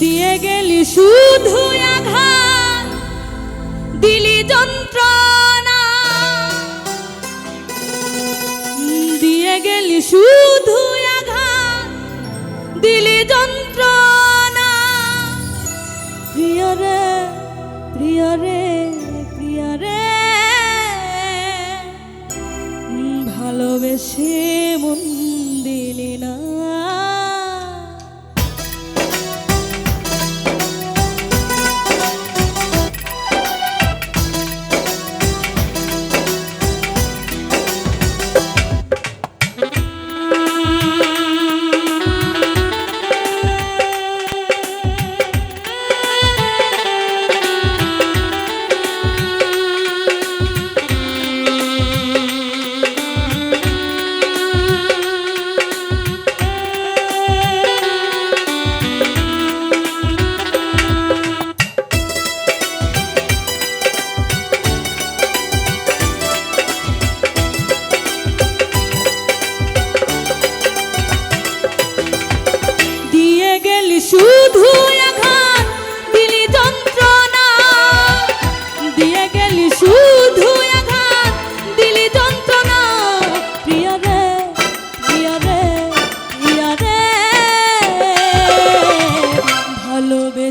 দিয়ে গেলি শুধু আঘাত, দিলি যন্ত্রণা। দিয়ে গেলি শুধু আঘাত, দিলি যন্ত্রণা। প্রিয় রে প্রিয় রে প্রিয় রে ভালোবেসে মন দিলি না।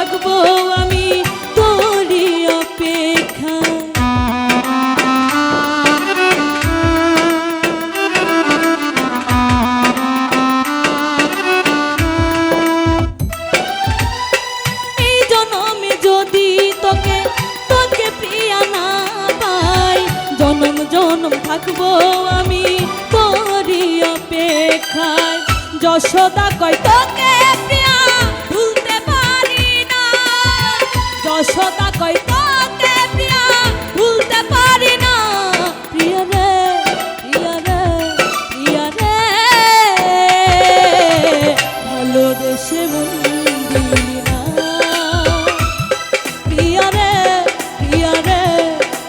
থাকব আমি তোরই অপেক্ষা। যদি তোকে তোকে থাকব আমি তোরই অপেক্ষায়। যশোদা কয় তোকে যশোদা কয় তোকে প্রিয়া ভুলতে পারি না? প্রিয় রে প্রিয় রে প্রিয় রে, ভালো দেশে মন দিলি না প্রিয় রে প্রিয় রে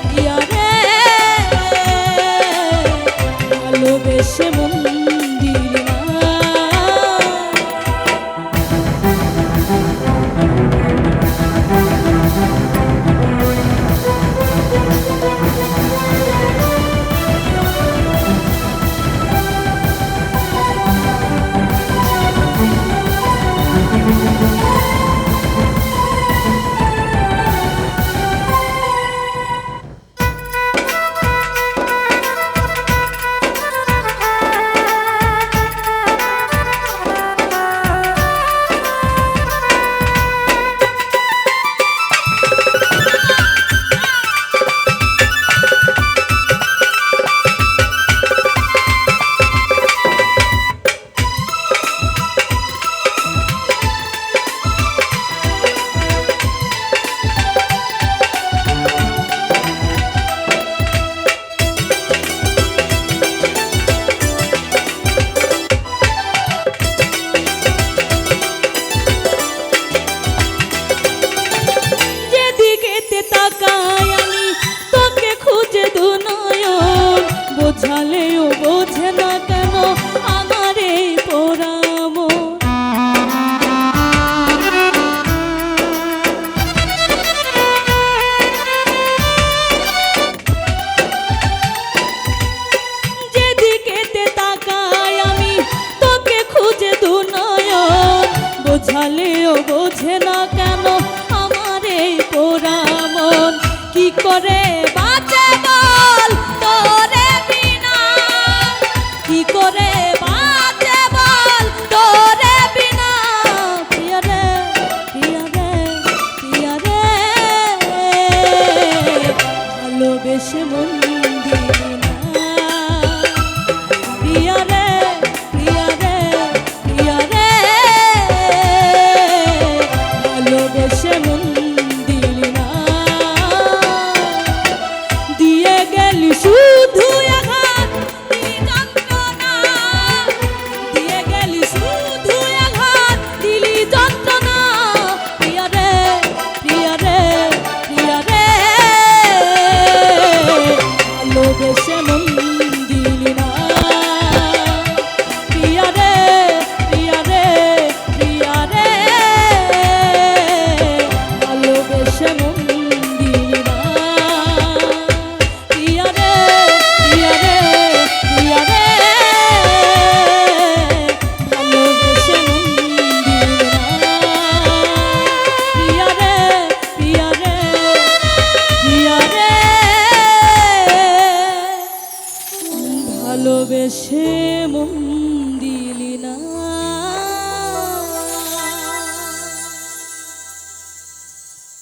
প্রিয় রে ভালোবেসে মন বোঝালেও বোঝে না কেন আমার এই পোরাম যেদিকে তাকাই আমি, তোকে খুঁজে দু নয়ন বোঝালেও বোঝে না কেন আমার এই পোরামন কি করে Thank you.